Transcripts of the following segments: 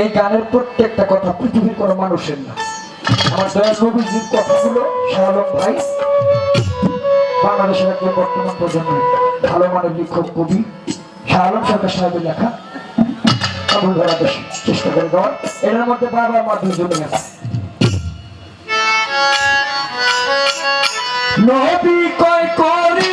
এই গানের প্রত্যেকটা কথা পৃথিবীর কোনো মানুষের না। আমার দয়াল নবীজির কথাগুলো শাহলম ভাই, বাংলাদেশের একজন বর্তমান প্রজন্মের ভালো মানের লিখক, কবি শাহলম সরকার সাহেবের লেখা চেষ্টা করে দেওয়ার। এটার মধ্যে বারবার মাধ্যমে জমে গেছে নবী কয় করি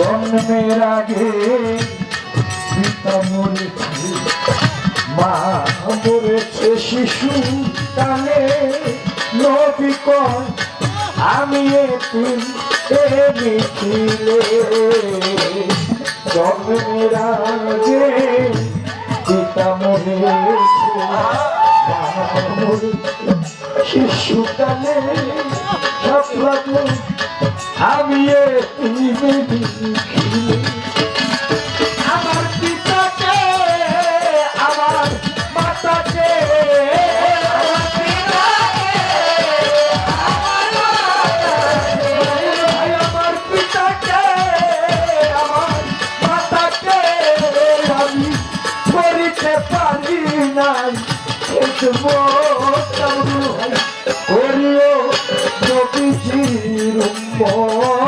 জন্মের আগে মরেছে মা মরেছে শিশু কালে। নবী কয় আমি এ মিছিলে। জন্মের আগে করিতে পারি নাই করিও নবীজির উম্মত।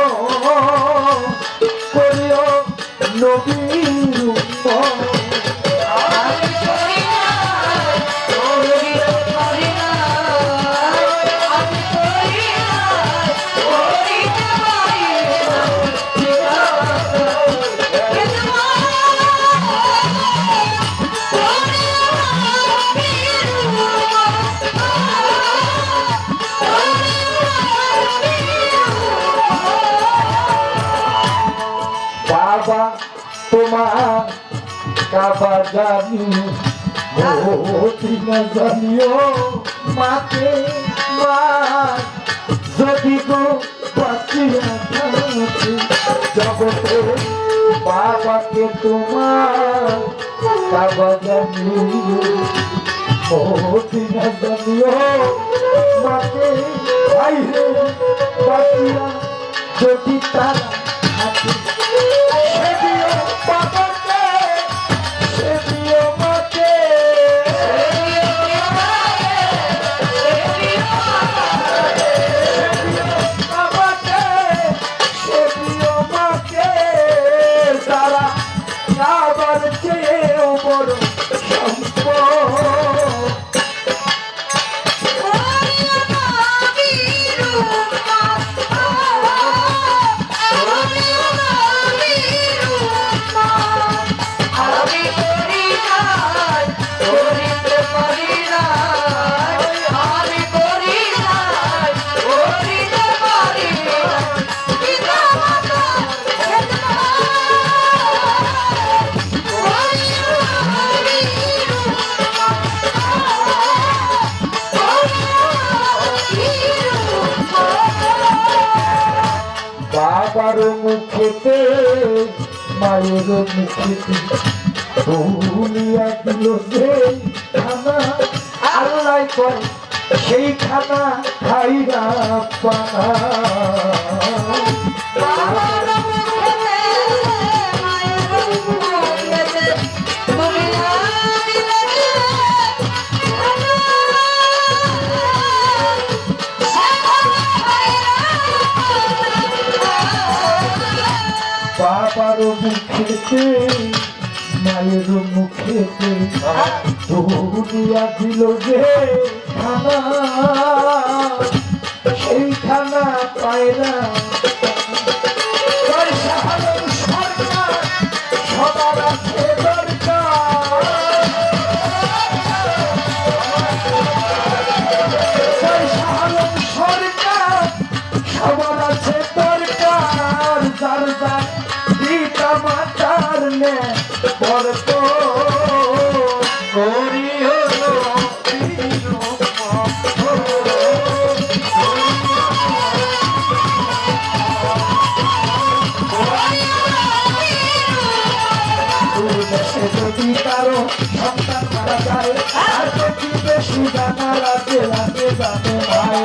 কাবা জানি মদিনা জানিও মাকে যদি গো বাঁচিয়া জগতে বাবাকে তোমার। কাবা জানিও মদিনা জানিও মাকে। ভাইরে বাঁচিয়া যদি তারা মায়ের মুখেতে দুনিয়া দিল সেই খানা আল্লাহ। করে সেই খানা খাইরা পানা মুখেতে মায়ের মুখেতে দুনিয়া দিল যে খানা সেই খানা পায় রাতে রাতে যাবে ভাই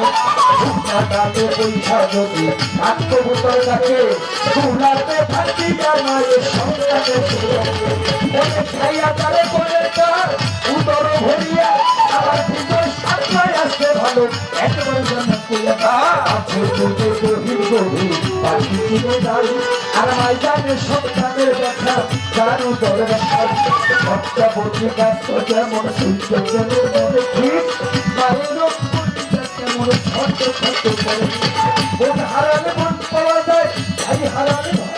ডালে পয়সা যদি আসতে ভালো একবার জন্য তুলে আছে গভীর গভীর পাখি কিনে দাঁড়ি আর মাইজানের সন্তানের দেখা তার উদর দেখা সবটা গাছ যেমন সূর্য যেমন ঠিক। মায়ের কেমন ছোট ছোট করে। মন হারালে মন পাওয়া যায় হারালে ভাই।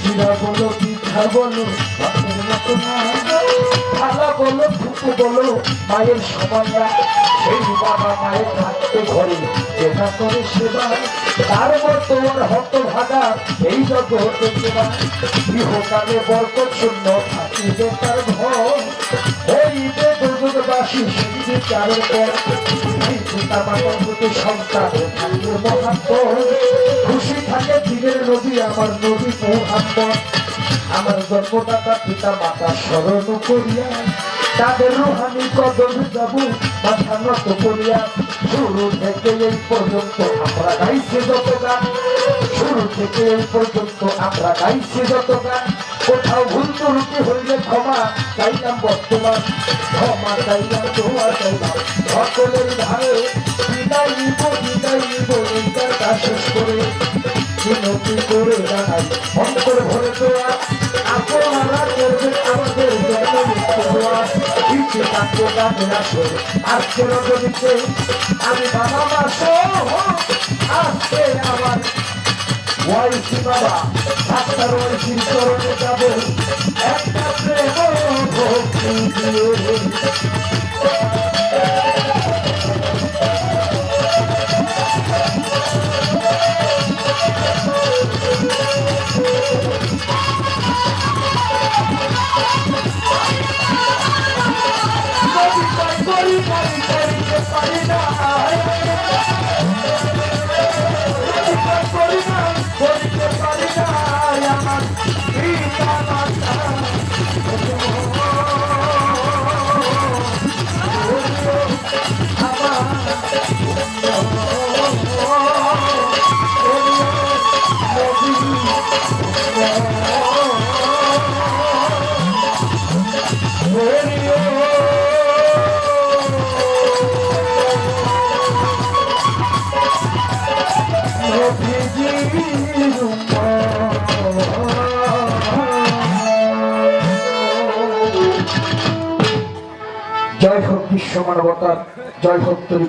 চিরা বলো পিঠা বলো, বাপের মতো না। ফুপু বলো মায়ের সমান না সেই বাবা মায়ের থাকতে ঘরে যেটা করে সেবা তার আর হত ভাগা এই জগতে সেবা গৃহকালে বরকত শূন্য থাকিবে তার ঘর হইবে দুর্গবাসী সেই বিচারের পর মহাত্ম খুশি থাকে দিনের নদী আমার নবী মোহাম্মদ আমার জন্মদাতা পিতা মাতা স্মরণ করিয়া তাদের রুহানি কদম যাব, মাথা নত করিয়া শুরু থেকে এই পর্যন্ত আমরা গাইছি যত গান। শুরু থেকে এই পর্যন্ত আমরা গাইছি যত গান। কোথাও ভুল ত্রুটি হইলে ক্ষমা চাইলাম বর্তমান। ক্ষমা চাইলাম, দোয়া চাইলাম। সকলের ধারে বিদায় নিব বিদায় নিব এইটার কাজ শেষ করে বিনতি করে জানাই। অন্তর ভরে দেওয়া আপনারা করবেন আমাদের জন্য মুক্ত হওয়া। আসো আজকে রজনীতে আমি বাবা আজকে আমার। ওয়াইসি বাবা? ডাক্তার ওয়াইসি চরণে যাব। একটা প্রেম ভক্তি দিয়ে। মানবতার জয় তরি